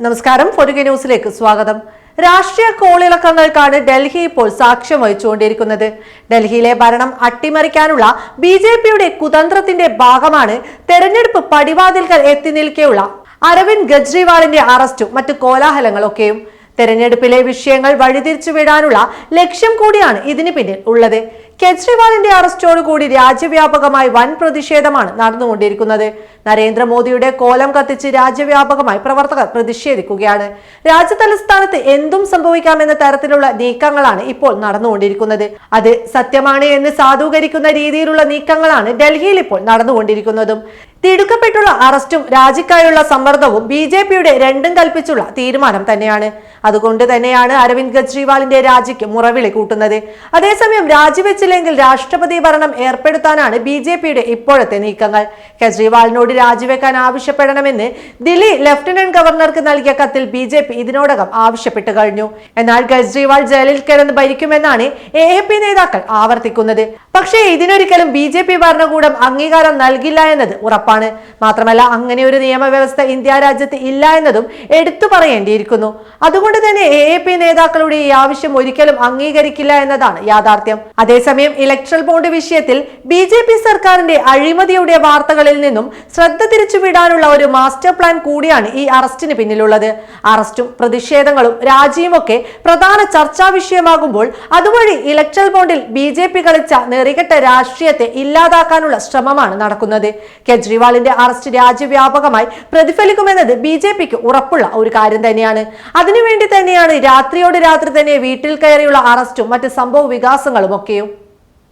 നമസ്കാരം. പൊതുകെ ന്യൂസിലേക്ക് സ്വാഗതം. രാഷ്ട്രീയ കോളിളക്കങ്ങൾക്കാണ് ഡൽഹി ഇപ്പോൾ സാക്ഷ്യം വഹിച്ചുകൊണ്ടിരിക്കുന്നത്. ഡൽഹിയിലെ ഭരണം അട്ടിമറിക്കാനുള്ള ബി ജെ പിയുടെ കുതന്ത്രത്തിന്റെ ഭാഗമാണ് തെരഞ്ഞെടുപ്പ് പടിവാതിൽക്കൽ എത്തി നിൽക്കെയുള്ള അരവിന്ദ് കെജ്രിവാളിന്റെ അറസ്റ്റും മറ്റു കോലാഹലങ്ങളൊക്കെയും. തെരഞ്ഞെടുപ്പിലെ വിഷയങ്ങൾ വഴിതിരിച്ചു വിടാനുള്ള ലക്ഷ്യം കൂടിയാണ് ഇതിന് പിന്നിൽ ഉള്ളത്. കെജ്രിവാളിന്റെ അറസ്റ്റോടുകൂടി രാജ്യവ്യാപകമായി വൻ പ്രതിഷേധമാണ് നടന്നുകൊണ്ടിരിക്കുന്നത്. നരേന്ദ്രമോദിയുടെ കോലം കത്തിച്ച് രാജ്യവ്യാപകമായി പ്രവർത്തകർ പ്രതിഷേധിക്കുകയാണ്. രാജ്യതലസ്ഥാനത്ത് എന്തും സംഭവിക്കാമെന്ന തരത്തിലുള്ള നീക്കങ്ങളാണ് ഇപ്പോൾ നടന്നുകൊണ്ടിരിക്കുന്നത്. അത് സത്യമാണ് എന്ന് സാധൂകരിക്കുന്ന രീതിയിലുള്ള നീക്കങ്ങളാണ് ഡൽഹിയിൽ ഇപ്പോൾ നടന്നുകൊണ്ടിരിക്കുന്നതും. തിടുക്കപ്പെട്ടുള്ള അറസ്റ്റും രാജിക്കായുള്ള സമ്മർദ്ദവും ബി ജെ പിയുടെ രണ്ടും കൽപ്പിച്ചുള്ള തീരുമാനം തന്നെയാണ്. അതുകൊണ്ട് തന്നെയാണ് അരവിന്ദ് കെജ്രിവാളിന്റെ രാജിക്ക് മുറവിളി കൂട്ടുന്നത്. അതേസമയം രാജിവെച്ചില്ലെങ്കിൽ രാഷ്ട്രപതി ഭരണം ഏർപ്പെടുത്താനാണ് ബി ജെ പിയുടെ ഇപ്പോഴത്തെ നീക്കങ്ങൾ. കെജ്രിവാളിനോട് രാജിവെക്കാൻ ആവശ്യപ്പെടണമെന്ന് ദില്ലി ലഫ്റ്റനന്റ് ഗവർണർക്ക് നൽകിയ കത്തിൽ ബി ജെ പി ഇതിനോടകം ആവശ്യപ്പെട്ടു കഴിഞ്ഞു. എന്നാൽ കെജ്രിവാൾ ജയിലിൽ കിടന്ന് ഭരിക്കുമെന്നാണ് എ എ പി നേതാക്കൾ ആവർത്തിക്കുന്നത്. പക്ഷേ ഇതിനൊരിക്കലും ബി ജെ പി ഭരണകൂടം അംഗീകാരം നൽകില്ല എന്നത് ഉറപ്പാണ്. മാത്രമല്ല അങ്ങനെ ഒരു നിയമവ്യവസ്ഥ ഇന്ത്യ രാജ്യത്ത് ഇല്ല എന്നതും എടുത്തു പറയേണ്ടിയിരിക്കുന്നു. അതുകൊണ്ട് തന്നെ എ പി നേതാക്കളുടെ ഈ ആവശ്യം ഒരിക്കലും അംഗീകരിക്കില്ല എന്നതാണ് യാഥാർത്ഥ്യം. അതേസമയം ഇലക്ട്രൽ ബോണ്ട് വിഷയത്തിൽ ബി ജെ പി സർക്കാരിന്റെ അഴിമതിയുടെ വാർത്തകളിൽ നിന്നും ശ്രദ്ധ തിരിച്ചുവിടാനുള്ള ഒരു മാസ്റ്റർ പ്ലാൻ കൂടിയാണ് ഈ അറസ്റ്റിന് പിന്നിലുള്ളത്. അറസ്റ്റും പ്രതിഷേധങ്ങളും രാജിയും ഒക്കെ പ്രധാന ചർച്ചാ വിഷയമാകുമ്പോൾ അതുവഴി ഇലക്ട്രൽ ബോണ്ടിൽ ബി ജെ പി കളിച്ച നെറികെട്ട രാഷ്ട്രീയത്തെ ഇല്ലാതാക്കാനുള്ള ശ്രമമാണ് നടക്കുന്നത്. കെജ്രിവാളിന്റെ അറസ്റ്റ് രാജ്യവ്യാപകമായി പ്രതിഫലിക്കുമെന്നത് ബി ജെ പിക്ക് ഉറപ്പുള്ള ഒരു കാര്യം തന്നെയാണ്. അതിനുവേണ്ടി തന്നെയാണ് രാത്രിയോട് രാത്രി തന്നെ വീട്ടിൽ കയറിയുള്ള അറസ്റ്റും മറ്റ് സംഭവ വികാസങ്ങളും ഒക്കെയും.